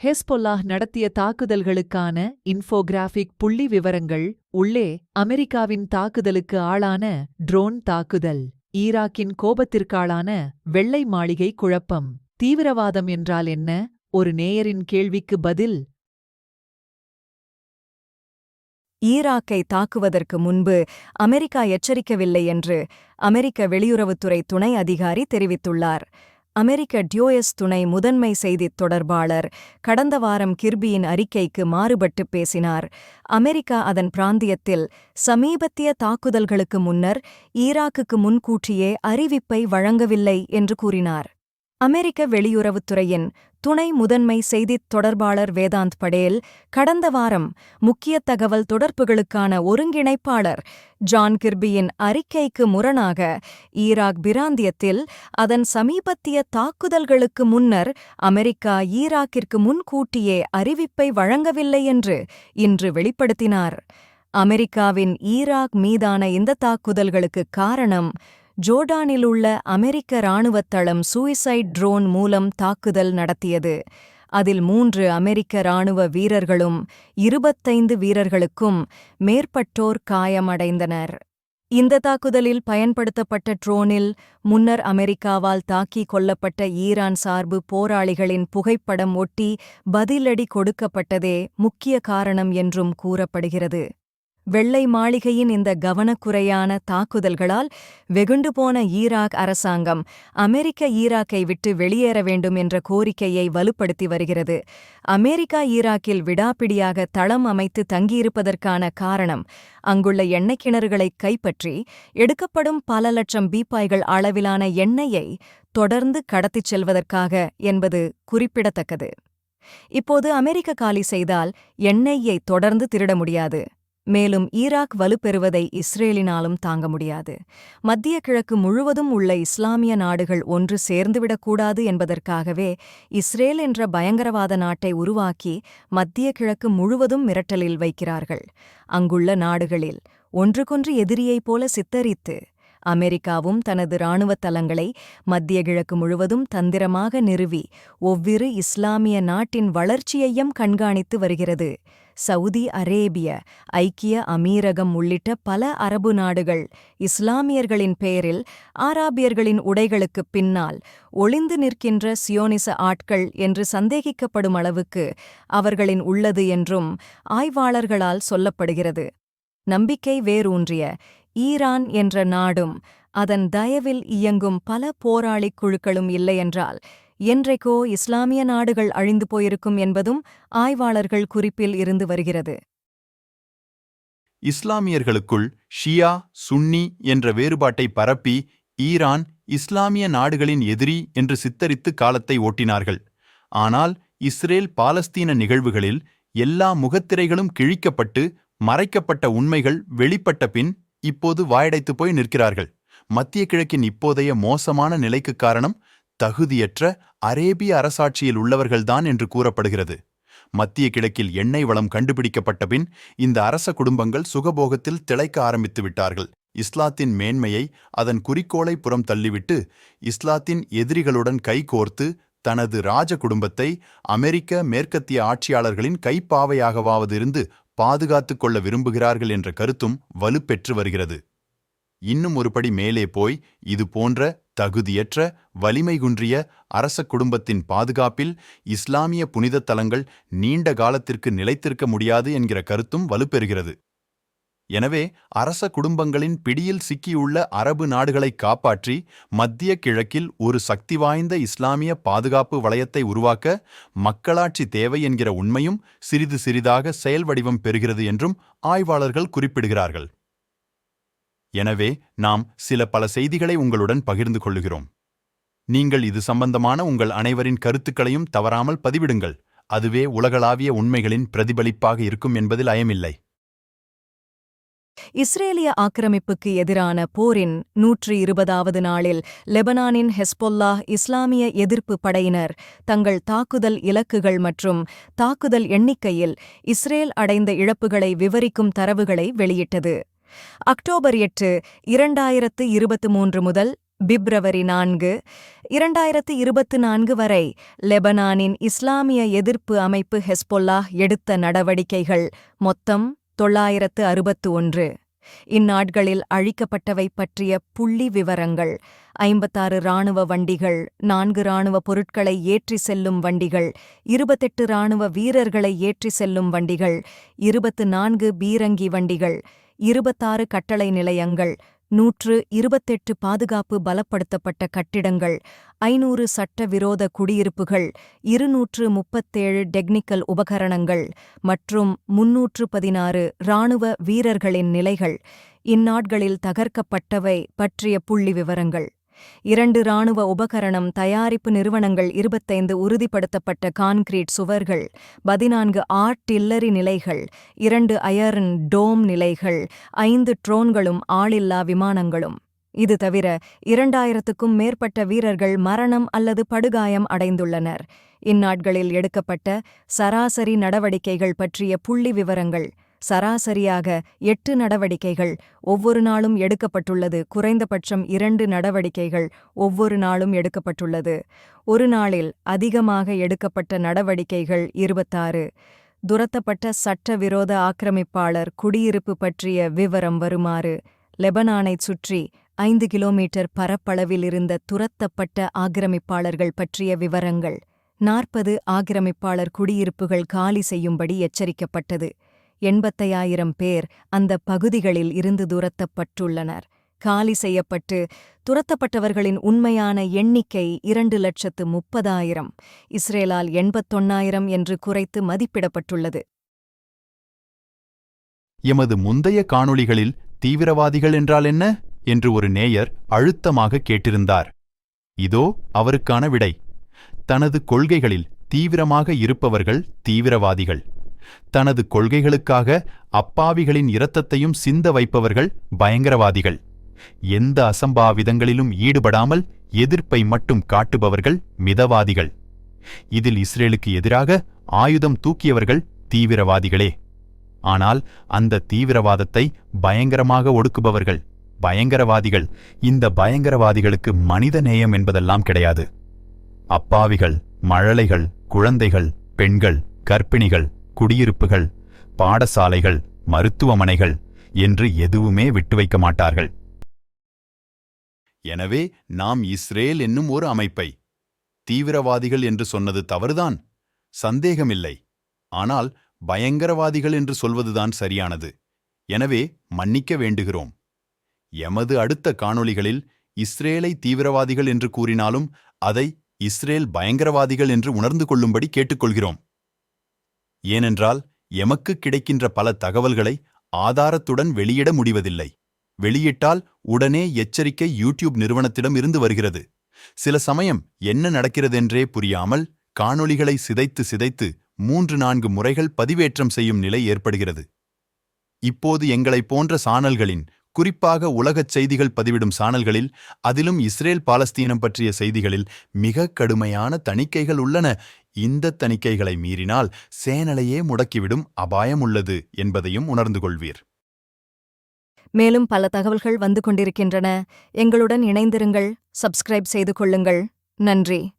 ஹெஸ்பொல்லாஹ் நடத்திய தாக்குதல்களுக்கான இன்ஃபோகிராஃபிக் புள்ளி விவரங்கள் உள்ளே அமெரிக்காவின் தாக்குதலுக்கு ஆளான ட்ரோன் தாக்குதல் ஈராக்கின் கோபத்திற்காளான வெள்ளை மாளிகை குழப்பம் தீவிரவாதம் என்றால் என்ன? ஒரு நேயரின் கேள்விக்கு பதில். ஈராக்கை தாக்குவதற்கு முன்பு அமெரிக்கா எச்சரிக்கவில்லை என்று அமெரிக்க வெளியுறவுத்துறை துணை அதிகாரி தெரிவித்துள்ளார். அமெரிக்க டியோஎஸ் துணை முதன்மை செய்தித் தொடர்பாளர் கடந்த வாரம் கிர்பியின் அறிக்கைக்கு மாறுபட்டு பேசினார். அமெரிக்கா அதன் பிராந்தியத்தில் சமீபத்திய தாக்குதல்களுக்கு முன்னர் ஈராக்குக்கு முன்கூட்டியே அறிவிப்பை வழங்கவில்லை என்று கூறினார். அமெரிக்க வெளியுறவுத்துறையின் துணை முதன்மை செய்தித் தொடர்பாளர் வேதாந்த் படேல் கடந்த வாரம் முக்கிய தகவல் தொடர்புகளுக்கான ஒருங்கிணைப்பாளர் ஜான் கிர்பியின் அறிக்கைக்கு முரணாக ஈராக் பிராந்தியத்தில் அதன் சமீபத்திய தாக்குதல்களுக்கு முன்னர் அமெரிக்கா ஈராக்கிற்கு முன்கூட்டியே அறிவிப்பை வழங்கவில்லை என்று இன்று வெளிப்படுத்தினார். அமெரிக்காவின் ஈராக் மீதான இந்த தாக்குதல்களுக்கு காரணம் ஜோர்டானிலுள்ள அமெரிக்க இராணுவத் தளம் சூயிசைட் ட்ரோன் மூலம் தாக்குதல் நடத்தியது. அதில் மூன்று அமெரிக்க இராணுவ வீரர்களும் இருபத்தைந்து வீரர்களுக்கும் மேற்பட்டோர் காயமடைந்தனர். இந்த தாக்குதலில் பயன்படுத்தப்பட்ட ட்ரோனில் முன்னர் அமெரிக்காவால் தாக்கிக் கொல்லப்பட்ட ஈரான் சார்பு போராளிகளின் புகைப்படம் ஒட்டி பதிலடி கொடுக்கப்பட்டதே முக்கிய காரணம் என்றும் கூறப்படுகிறது. வெள்ளை மாளிகையின் இந்த கவனக்குறையான தாக்குதல்களால் வெகுண்டு போன ஈராக் அரசாங்கம் அமெரிக்க ஈராக்கை விட்டு வெளியேற வேண்டும் என்ற கோரிக்கையை வலுப்படுத்தி வருகிறது. அமெரிக்கா ஈராக்கில் விடாப்பிடியாக தளம் அமைத்து தங்கியிருப்பதற்கான காரணம் அங்குள்ள எண்ணெய் கிணறுகளை கைப்பற்றி எடுக்கப்படும் பல லட்சம் பீப்பாய்கள் அளவிலான எண்ணெயை தொடர்ந்து கடத்திச் செல்வதற்காக என்பது குறிப்பிடத்தக்கது. இப்போது அமெரிக்க காலி செய்தால் எண்ணெயை தொடர்ந்து திருட முடியாது. மேலும் ஈராக் வலுப்பெறுவதை இஸ்ரேலினாலும் தாங்க முடியாது. மத்திய கிழக்கு முழுவதும் உள்ள இஸ்லாமிய நாடுகள் ஒன்று சேர்ந்துவிடக்கூடாது என்பதற்காகவே இஸ்ரேல் என்ற பயங்கரவாத நாட்டை உருவாக்கி மத்திய கிழக்கு முழுவதும் மிரட்டலில் வைக்கிறார்கள். அங்குள்ள நாடுகளில் ஒன்றுக்கொன்று எதிரியைப் போல சித்தரித்து அமெரிக்காவும் தனது இராணுவத் தளங்களை மத்திய கிழக்கு முழுவதும் தந்திரமாக நிறுவி ஒவ்விரு இஸ்லாமிய நாட்டின் வளர்ச்சியையும் கண்காணித்து வருகிறது. சவுதி அரேபிய ஐக்கிய அமீரகம் உள்ளிட்ட பல அரபு நாடுகள் இஸ்லாமியர்களின் பெயரில் ஆராபியர்களின் உடைகளுக்குப் பின்னால் ஒளிந்து நிற்கின்ற சியோனிச ஆட்கள் என்று சந்தேகிக்கப்படும் அளவுக்கு அவர்களின் உள்ளது என்றும் ஆய்வாளர்களால் சொல்லப்படுகிறது. நம்பிக்கை வேரூன்றிய ஈரான் என்ற நாடும் அதன் தயவில் இயங்கும் பல போராளிக் குழுக்களும் இல்லையென்றால் என்றைக்கோ இஸ்லாமிய நாடுகள் அழிந்து போயிருக்கும் என்பதும் ஆய்வாளர்கள் குறிப்பில் இருந்து வருகிறது. இஸ்லாமியர்களுக்குள் ஷியா சுன்னி என்ற வேறுபாட்டை பரப்பி ஈரான் இஸ்லாமிய நாடுகளின் எதிரி என்று சித்தரித்து காலத்தை ஓட்டினார்கள். ஆனால் இஸ்ரேல் பாலஸ்தீன நிகழ்வுகளில் எல்லா முகத்திரைகளும் கிழிக்கப்பட்டு மறைக்கப்பட்ட உண்மைகள் வெளிப்பட்ட பின் இப்போது வாயடைத்துப் போய் நிற்கிறார்கள். மத்திய கிழக்கின் இப்போதைய மோசமான நிலைக்கு காரணம் தகுதியற்ற அரேபிய அரசாட்சியில் உள்ளவர்கள்தான் என்று கூறப்படுகிறது. மத்திய கிழக்கில் எண்ணெய் வளம் கண்டுபிடிக்கப்பட்ட பின் இந்த அரச குடும்பங்கள் சுகபோகத்தில் திளைக்க ஆரம்பித்து விட்டார்கள். இஸ்லாத்தின் மேன்மையை அதன் குறிக்கோளை புறம் தள்ளிவிட்டு இஸ்லாத்தின் எதிரிகளுடன் கைகோர்த்து தனது ராஜ குடும்பத்தை அமெரிக்க மேற்கத்திய ஆட்சியாளர்களின் கைப்பாவையாகவாவதிருந்து பாதுகாத்துக் கொள்ள விரும்புகிறார்கள் என்ற கருத்தும் வலுப்பெற்று வருகிறது. இன்னும் ஒருபடி மேலே போய் இது போன்ற தகுதியற்ற வலிமை குன்றிய அரச குடும்பத்தின் பாதுகாப்பில் இஸ்லாமிய புனிதத் தலங்கள் நீண்ட காலத்திற்கு நிலைத்திருக்க முடியாது என்கிற கருத்தும் வலுப்பெறுகிறது. எனவே அரச குடும்பங்களின் பிடியில் சிக்கியுள்ள அரபு நாடுகளை காப்பாற்றி மத்திய கிழக்கில் ஒரு சக்தி வாய்ந்த இஸ்லாமிய பாதுகாப்பு வளையத்தை உருவாக்க மக்களாட்சி தேவை என்கிற உண்மையும் சிறிது சிறிதாக செயல் வடிவம் பெறுகிறது என்றும் ஆய்வாளர்கள் குறிப்பிடுகிறார்கள். எனவே நாம் சில பல செய்திகளை உங்களுடன் பகிர்ந்து கொள்ளுகிறோம். நீங்கள் இது சம்பந்தமான உங்கள் அனைவரின் கருத்துக்களையும் தவறாமல் பதிவிடுங்கள். அதுவே உலகளாவிய உண்மைகளின் பிரதிபலிப்பாக இருக்கும் என்பதில் அயமில்லை. இஸ்ரேலிய ஆக்கிரமிப்புக்கு எதிரான போரின் நூற்றி இருபதாவது நாளில் லெபனானின் ஹெஸ்பொல்லா இஸ்லாமிய எதிர்ப்பு படையினர் தங்கள் தாக்குதல் இலக்குகள் மற்றும் தாக்குதல் எண்ணிக்கையில் இஸ்ரேல் அடைந்த இழப்புகளை விவரிக்கும் தரவுகளை வெளியிட்டது. அக்டோபர் எட்டு இரண்டாயிரத்து இருபத்து மூன்று முதல் பிப்ரவரி நான்கு இரண்டாயிரத்து இருபத்து நான்கு வரை லெபனானின் இஸ்லாமிய எதிர்ப்பு அமைப்பு ஹெஸ்பொல்லாஹ் எடுத்த நடவடிக்கைகள் மொத்தம் தொள்ளாயிரத்து அறுபத்து ஒன்று. இந்நாட்களில் அழிக்கப்பட்டவை பற்றிய புள்ளி விவரங்கள் ஐம்பத்தாறு இராணுவ வண்டிகள் நான்கு இராணுவ பொருட்களை ஏற்றி செல்லும் வண்டிகள் இருபத்தெட்டு இராணுவ வீரர்களை ஏற்றி செல்லும் வண்டிகள் இருபத்து நான்கு பீரங்கி வண்டிகள் இருபத்தாறு கட்டளை நிலையங்கள் நூற்று இருபத்தெட்டு பாதுகாப்பு பலப்படுத்தப்பட்ட கட்டிடங்கள் ஐநூறு சட்டவிரோத குடியிருப்புகள் இருநூற்று முப்பத்தேழு டெக்னிக்கல் உபகரணங்கள் மற்றும் முன்னூற்று பதினாறு இராணுவ வீரர்களின் நிலைகள். இந்நாட்களில் தகர்க்கப்பட்டவை பற்றிய புள்ளி விவரங்கள் இரண்டு இராணுவ உபகரணம் தயாரிப்பு நிறுவனங்கள் இருபத்தைந்து உறுதிப்படுத்தப்பட்ட கான்கிரீட் சுவர்கள் பதினான்கு ஆர்டில்லரி நிலைகள் இரண்டு அயர்ன் டோம் நிலைகள் ஐந்து ட்ரோன்களும் ஆளில்லா விமானங்களும். இது தவிர இரண்டாயிரத்துக்கும் மேற்பட்ட வீரர்கள் மரணம் அல்லது படுகாயம் அடைந்துள்ளனர். இந்நாட்களில் எடுக்கப்பட்ட சராசரி நடவடிக்கைகள் பற்றிய புள்ளி விவரங்கள் சராசரியாக எட்டு நடவடிக்கைகள் ஒவ்வொரு நாளும் எடுக்கப்பட்டுள்ளது. குறைந்தபட்சம் இரண்டு நடவடிக்கைகள் ஒவ்வொரு நாளும் எடுக்கப்பட்டுள்ளது. ஒரு நாளில் அதிகமாக எடுக்கப்பட்ட நடவடிக்கைகள் இருபத்தாறு. துரத்தப்பட்ட சட்டவிரோத ஆக்கிரமிப்பாளர் குடியிருப்பு பற்றிய விவரம் வருமாறு லெபனானைச் சுற்றி ஐந்து கிலோமீட்டர் பரப்பளவில் இருந்த துரத்தப்பட்ட ஆக்கிரமிப்பாளர்கள் பற்றிய விவரங்கள். நாற்பது ஆக்கிரமிப்பாளர் குடியிருப்புகள் காலி செய்யும்படி எச்சரிக்கப்பட்டது. எண்பத்தையாயிரம் பேர் அந்த பகுதிகளில் இருந்து துரத்தப்பட்டுள்ளனர். காலி செய்யப்பட்டு துரத்தப்பட்டவர்களின் உண்மையான எண்ணிக்கை இரண்டு லட்சத்து முப்பதாயிரம். இஸ்ரேலால் எண்பத்தொன்னாயிரம் என்று குறைத்து மதிப்பிடப்பட்டுள்ளது. எமது முந்தைய காணொளிகளில் தீவிரவாதிகள் என்றால் என்ன? என்று ஒரு நேயர் அழுத்தமாக கேட்டிருந்தார். இதோ அவருக்கான விடை. தனது கொள்கைகளில் தீவிரமாக இருப்பவர்கள் தீவிரவாதிகள். தனது கொள்கைகளுக்காக அப்பாவிகளின் இரத்தத்தையும் சிந்த வைப்பவர்கள் பயங்கரவாதிகள். எந்த அசம்பாவிதங்களிலும் ஈடுபடாமல் எதிர்ப்பை மட்டும் காட்டுபவர்கள் மிதவாதிகள். இதில் இஸ்ரேலுக்கு எதிராக ஆயுதம் தூக்கியவர்கள் தீவிரவாதிகளே. ஆனால் அந்த தீவிரவாதத்தை பயங்கரமாக ஒடுக்குபவர்கள் பயங்கரவாதிகள். இந்த பயங்கரவாதிகளுக்கு மனித நேயம் என்பதெல்லாம் கிடையாது. அப்பாவிகள் மழலைகள் குழந்தைகள் பெண்கள் கர்ப்பிணிகள் குடியிருப்புகள் பாடசாலைகள் மருத்துவமனைகள் என்று எதுவுமே விட்டு வைக்க மாட்டார்கள். எனவே நாம் இஸ்ரேல் என்னும் ஒரு அமைப்பை தீவிரவாதிகள் என்று சொன்னது தவறுதான்? சந்தேகமில்லை. ஆனால் பயங்கரவாதிகள் என்று சொல்வதுதான் சரியானது. எனவே மன்னிக்க வேண்டுகிறோம். எமது அடுத்த காணொளிகளில் இஸ்ரேலை தீவிரவாதிகள் என்று கூறினாலும் அதை இஸ்ரேல் பயங்கரவாதிகள் என்று உணர்ந்து கொள்ளும்படி கேட்டுக்கொள்கிறோம். ஏனென்றால் எமக்கு கிடைக்கின்ற பல தகவல்களை ஆதாரத்துடன் வெளியிட முடிவதில்லை. வெளியிட்டால் உடனே எச்சரிக்கை யூடியூப் நிறுவனத்திடம் இருந்து வருகிறது. சில சமயம் என்ன நடக்கிறதென்றே புரியாமல் காணொளிகளை சிதைத்து சிதைத்து மூன்று நான்கு முறைகள் பதிவேற்றம் செய்யும் நிலை ஏற்படுகிறது. இப்போது எங்களைப் போன்ற சானல்களின் குறிப்பாக உலகச் செய்திகள் பதிவிடும் சானல்களில் அதிலும் இஸ்ரேல் பாலஸ்தீனம் பற்றிய செய்திகளில் மிக கடுமையான தணிக்கைகள் உள்ளன. இந்த தணிக்கைகளை மீறினால் சேனலையே முடக்கிவிடும் அபாயம் உள்ளது என்பதையும் உணர்ந்து கொள்வீர் மேலும் பல தகவல்கள் வந்து கொண்டிருக்கின்றன. எங்களுடன் இணைந்திருங்கள். சப்ஸ்கிரைப் செய்து கொள்ளுங்கள். நன்றி.